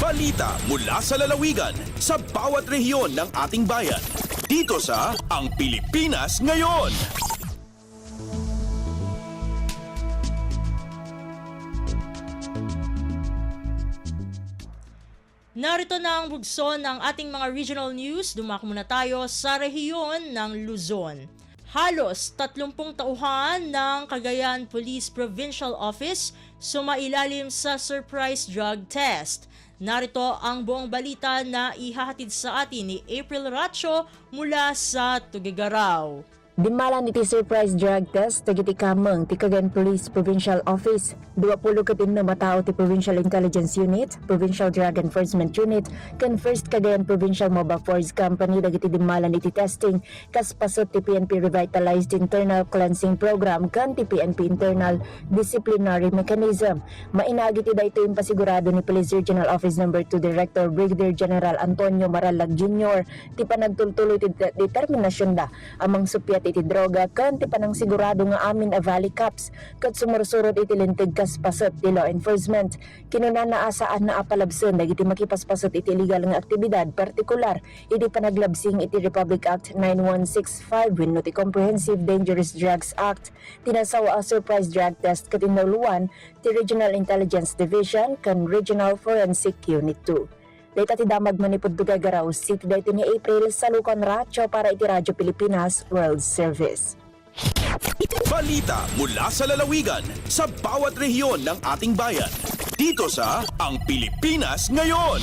Balita mula sa lalawigan sa bawat rehiyon ng ating bayan. Dito sa Ang Pilipinas Ngayon. Narito na ang bugso ng ating mga regional news. Dumako muna tayo sa rehiyon ng Luzon. Halos 30 tauhan ng Cagayan Police Provincial Office sumailalim sa surprise drug test. Narito ang buong balita na ihahatid sa atin ni April Racho mula sa Tugigaraw. Dimalan iti surprise drug test tagiti kamang ti Cagayan Police Provincial Office. 20 katim na matao ti Provincial Intelligence Unit, Provincial Drug Enforcement Unit, kan First Cagayan Provincial Mobile Force Company dagiti dimalan iti testing kas pasot ti PNP Revitalized Internal Cleansing Program kan ti PNP Internal Disciplinary Mechanism. Mainagi ti dayto yung pasigurado ni Police Regional Office Number 2 Director Brigadier General Antonio Maralag Jr. ti panagtultuloy ti de- determinasyon da amang supyat iti droga kan ti panang sigurado nga amin a Valley Cups kat sumursurot iti lintig kas pasot ti law enforcement. Kinuna na asaan na apalabson dagiti makipaspasot iti illegal nga aktibidad partikular. Iti panaglabsing iti Republic Act 9165 wenno ti Comprehensive Dangerous Drugs Act. Tinasawa a surprise drug test katinawluan ti Regional Intelligence Division kan Regional Forensic Unit 2 Data ti damag manipod Garaw City dito ni April sa Lucon Racho para iti Radyo Pilipinas World Service. Balita mula sa lalawigan sa bawat rehiyon ng ating bayan. Dito sa Ang Pilipinas Ngayon.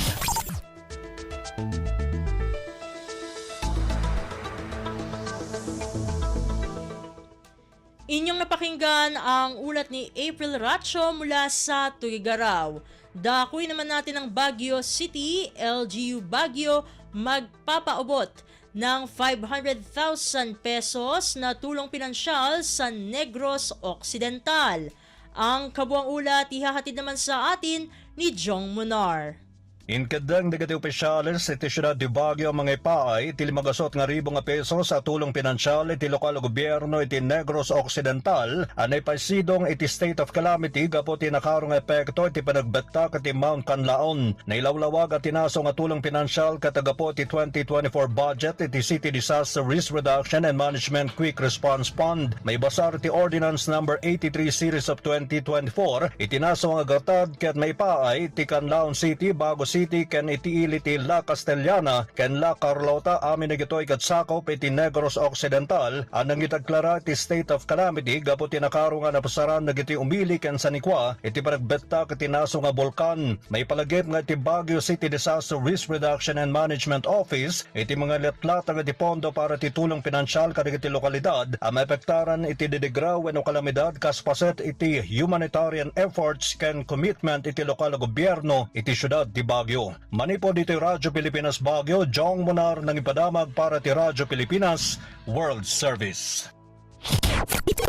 Inyong napakinggan ang ulat ni April Racho mula sa Tugigaraw. Dakuy naman natin ang Baguio City, LGU Baguio, magpapaubot ng 500,000 pesos na tulong pinansyal sa Negros Occidental. Ang kabuang ulat ihahatid naman sa atin ni Jong Munar. Inkadang negati opisyales iti siyudad di Baguio mga ipaay iti limagasot nga ribo nga peso sa tulong pinansyal iti lokal gobyerno iti Negros Occidental anay pasidong iti state of calamity gapo ti nakarong epekto iti panagbetta iti Mount Canlaon. Nailawlawag at tinaso nga tulong pinansyal katagapo iti 2024 budget iti City Disaster Risk Reduction and Management Quick Response Fund. May basar iti Ordinance number 83 series of 2024 itinaso nga gatad ket may paay iti Canlaon City Bago City ken iti ili ti La Castellana ken La Carlota amin nagitoy kat sakop iti Negros Occidental anang itagklara iti state of calamity gapo ti nakaro nga napasaran nagiti umili ken sanikwa iti paragbetta ket tinaso nga bulkan may palagip nga iti Baguio City Disaster Risk Reduction and Management Office iti mga letlata nga pondo para ti tulong pinansyal kadagiti lokalidad ang maepektaran iti didigraw wenno kalamidad kaspaset iti humanitarian efforts ken commitment iti lokal gobyerno iti syudad ti Baguio. Manipo dito Radyo Pilipinas Baguio, Jong Monar ng ipadamag para ti Radyo Pilipinas World Service.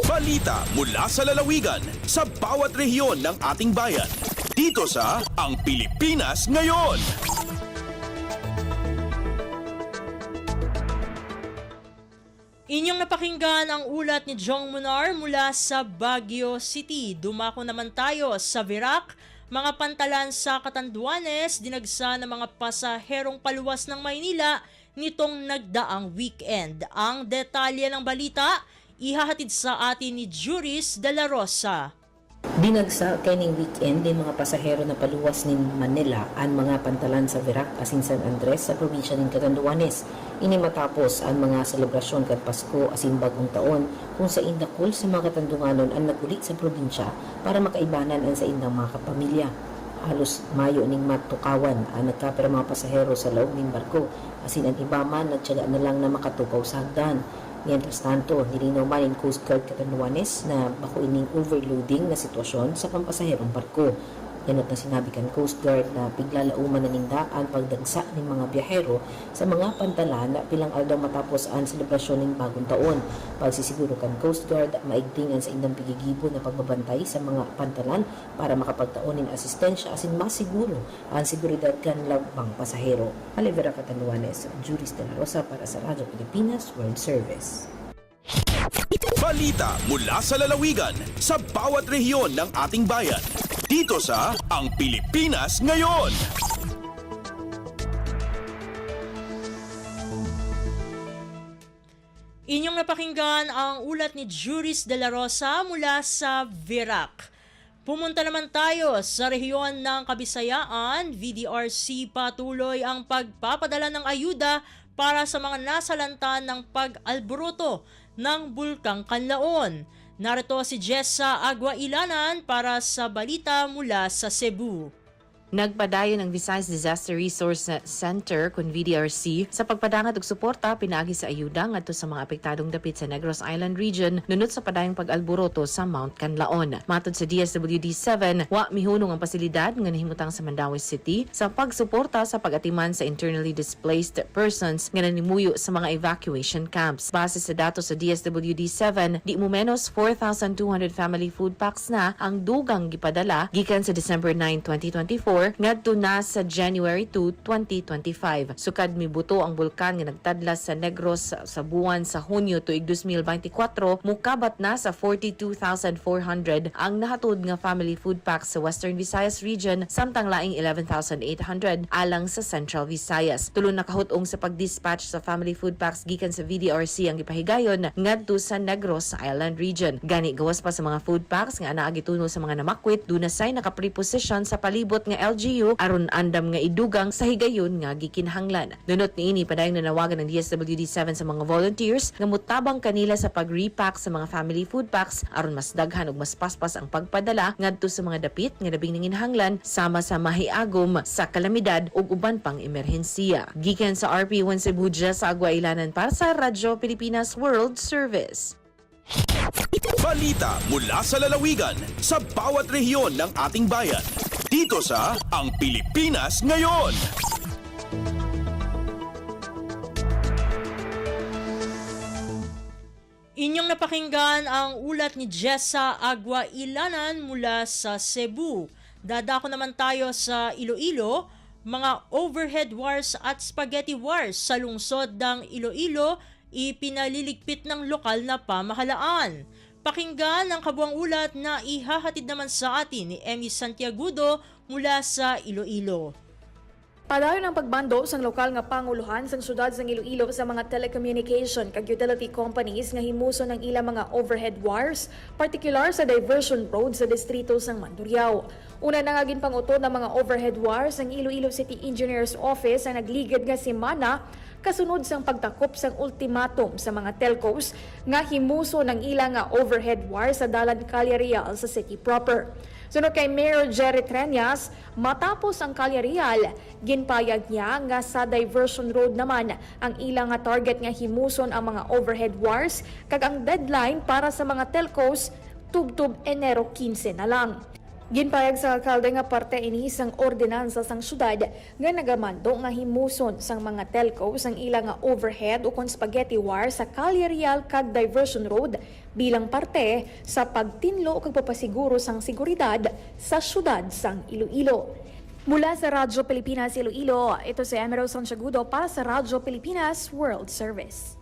Balita mula sa lalawigan sa bawat rehiyon ng ating bayan. Dito sa Ang Pilipinas Ngayon. Inyong napakinggan ang ulat ni Jong Munar mula sa Baguio City. Dumako naman tayo sa Virac. Mga pantalan sa Catanduanes, dinagsa ng mga pasaherong paluwas ng Maynila nitong nagdaang weekend. Ang detalye ng balita, ihahatid sa atin ni Juris de la Rosa. Dinagsa kining weekend din mga pasahero na paluwas nin Manila ang mga pantalan sa Virac asin San Andres sa probinsya ng Catanduanes. Ini matapos ang mga selebrasyon kat Pasko asin bagong taon kung sa indakol sa mga Katandunganon ang nagulit sa probinsya para makaibanan ang sa indang mga kapamilya. Halos mayo ning matukawan ang nagkapira mga pasahero sa loob ng barko asin ang iba man nagtyaga na lang na makatukaw sa hagdan. Mientras tanto, nilinaw man in Coast Guard Catanduanes na bako ining overloading na sitwasyon sa pampasaherong barko. Yanot na sinabi kan Coast Guard na piglalauman na nindaan pagdagsa ng mga biyahero sa mga pantalan na pilang aldaw matapos ang selebrasyon ng bagong taon. Pagsisiguro kan Coast Guard maigtingan sa indang pigigibo na pagbabantay sa mga pantalan para makapagtaon ng asistensya asin masiguro ang seguridad kan labang pasahero. Alivera Catanduanes, Juris de la Rosa para sa Radyo Pilipinas World Service. Balita mula sa lalawigan sa bawat rehiyon ng ating bayan dito sa Ang Pilipinas Ngayon. Inyong napakinggan ang ulat ni Juris De La Rosa mula sa Virac. Pumunta naman tayo sa rehiyon ng Kabisayaan, VDRC patuloy ang pagpapadala ng ayuda para sa mga nasalanta ng pag-alboroto ng Bulkang Kanlaon. Narito si Jessa Agua Ilanan para sa balita mula sa Cebu. Nagpadayon ng Visayas Disaster Resource Center kun VDRC sa pagpadangat og suporta pinaagi sa ayuda ngadto sa mga apektadong dapit sa Negros Island region nunot sa padayong pag-alboroto sa Mount Canlaon. Matod sa DSWD-7, wa mihunong ang pasilidad nga nahimutang sa Mandawi City sa pagsuporta sa pag-atiman sa internally displaced persons nga nanimuyo sa mga evacuation camps. Base sa datos sa DSWD-7, di mo menos 4,200 family food packs na ang dugang gipadala gikan sa December 9, 2024 ngadto na sa January 2, 2025. Sukad mibuto ang bulkan nga nagtadlas sa Negros sa, buwan sa Hunyo tuig 2024 mukabat na sa 42,400 ang nahatod nga family food packs sa Western Visayas region samtang laing 11,800 alang sa Central Visayas. Tulo na kahutong sa pag-dispatch sa family food packs gikan sa VDRC ang ipahigayon ngadto sa Negros Island region. Gani gawas pa sa mga food packs nga anaa gituno sa mga namakwit dunasay naka-preposition sa palibot nga LGU aron andam nga idugang sa higayon nga gikinahanglan. Nunot niini padayong nanawagan ng DSWD-7 sa mga volunteers nga mutabang kanila sa pag-repack sa mga family food packs aron mas daghan ug mas paspas ang pagpadala ngadto sa mga dapit nga labing nanginhanglan sama sa mahiagom sa kalamidad ug uban pang emerhensiya. Gikan sa RP1 Cebu sa Agua Ilanan para sa Radyo Pilipinas World Service. Balita mula sa lalawigan sa bawat rehiyon ng ating bayan. Dito sa Ang Pilipinas Ngayon. Inyong napakinggan ang ulat ni Jessa Agua Ilanan mula sa Cebu. Dadako naman tayo sa Iloilo, mga overhead wars at spaghetti wars sa lungsod ng Iloilo ipinaliligpit ng lokal na pamahalaan. Pakinggan ang kabuang ulat na ihahatid naman sa atin ni Emmy Santiagudo mula sa Iloilo. Padayon ang pagbando sang lokal nga panguluhan sang syudad sang Iloilo sa mga telecommunication kag utility companies nga himuso ng ilang mga overhead wires, particular sa diversion road sa distrito sang Mandurriao. Una na nga ginpangutod ng mga overhead wires ang Iloilo City Engineers Office ang nagligid nga semana kasunod sang pagtakop sang ultimatum sa mga telcos nga himuso ng ilang nga overhead wires sa dalan Calle Real sa city proper. Sunod kay Mayor Jerry Treñas, matapos ang Calle Real, ginpayag niya nga sa diversion road naman ang ilang nga target nga himuson ang mga overhead wires kag ang deadline para sa mga telcos tubtub Enero 15 na lang. Ginpayag sa alkalde nga parte ini sang ordinansa sang syudad nga nagamando nga himuson sang mga telcos ang ilang nga overhead o kon spaghetti wire sa Calle Real kag Diversion Road bilang parte sa pagtinlo o pagpapasiguro sang seguridad sa syudad sang Iloilo. Mula sa Radyo Pilipinas Iloilo, ito si Emerald Santiagudo para sa Radyo Pilipinas World Service.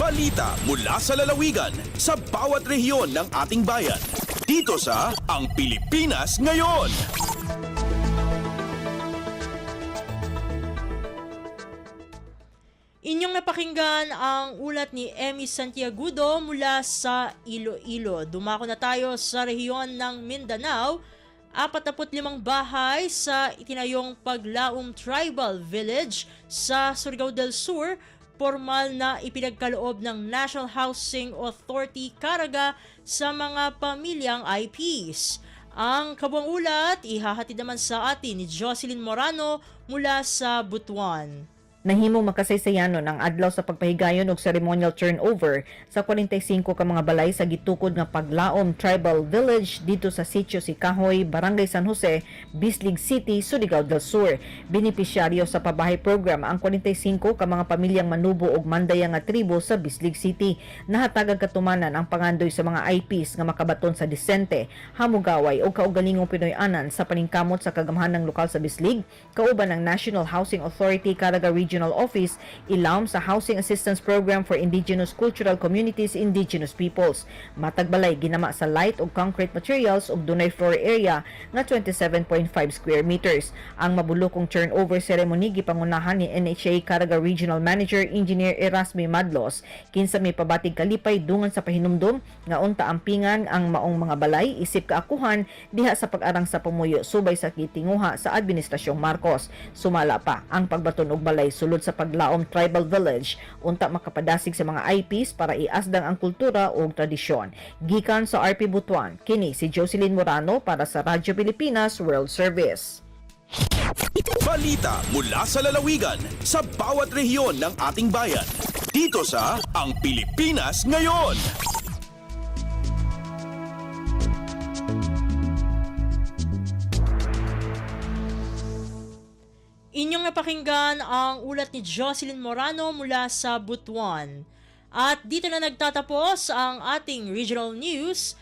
Balita mula sa lalawigan sa bawat rehiyon ng ating bayan. Dito sa Ang Pilipinas Ngayon. Inyong napakinggan ang ulat ni Emmy Santiagudo mula sa Iloilo. Dumako na tayo sa rehiyon ng Mindanao. 45 bahay sa itinayong Paglaom Tribal Village sa Surigao del Sur formal na ipinagkaloob ng National Housing Authority Caraga sa mga pamilyang IPs. Ang kabuang ulat ihahatid naman sa atin ni Jocelyn Morano mula sa Butuan. Nahimong makasaysayanon ang adlaw sa pagpahigayon og ceremonial turnover sa 45 ka mga balay sa gitukod nga Paglaom Tribal Village dito sa sitio si Kahoy, Barangay San Jose, Bislig City, Surigao del Sur. Benepisyaryo sa pabahay program ang 45 ka mga pamilyang manubo og mandaya nga tribo sa Bislig City. Nahatagag katumanan ang pangandoy sa mga IPs nga makabaton sa disente, hamugaway o kaugalingong Pinoy anan sa paningkamot sa kagamhanang lokal sa Bislig, kauban ng National Housing Authority Caraga Region Regional Office ilawom sa Housing Assistance Program for Indigenous Cultural Communities Indigenous Peoples. Matagbalay ginama sa light ug concrete materials ug dunay floor area nga 27.5 square meters. Ang mabulokong turnover ceremony gipangunahan ni NHA Caraga Regional Manager Engineer Erasmi Madlos kinsa may pabatig kalipay dungan sa pahinumdom nga unta ampingan ang maong mga balay isip kaakuhan diha sa pag-arang sa pamuyo subay sa kitinguha sa administrasyong Marcos. Sumala pa ang pagbaton og balay sulod sa paglaom tribal village unta makapadasig sa mga IPs para iasdang ang kultura ug tradisyon. Gikan sa RP Butuan, kini si Jocelyn Morano para sa Radyo Pilipinas World Service. Balita mula sa lalawigan sa bawat rehiyon ng ating bayan. Dito sa Ang Pilipinas Ngayon. Inyong napakinggan ang ulat ni Jocelyn Morano mula sa Butuan. At dito na nagtatapos ang ating regional news.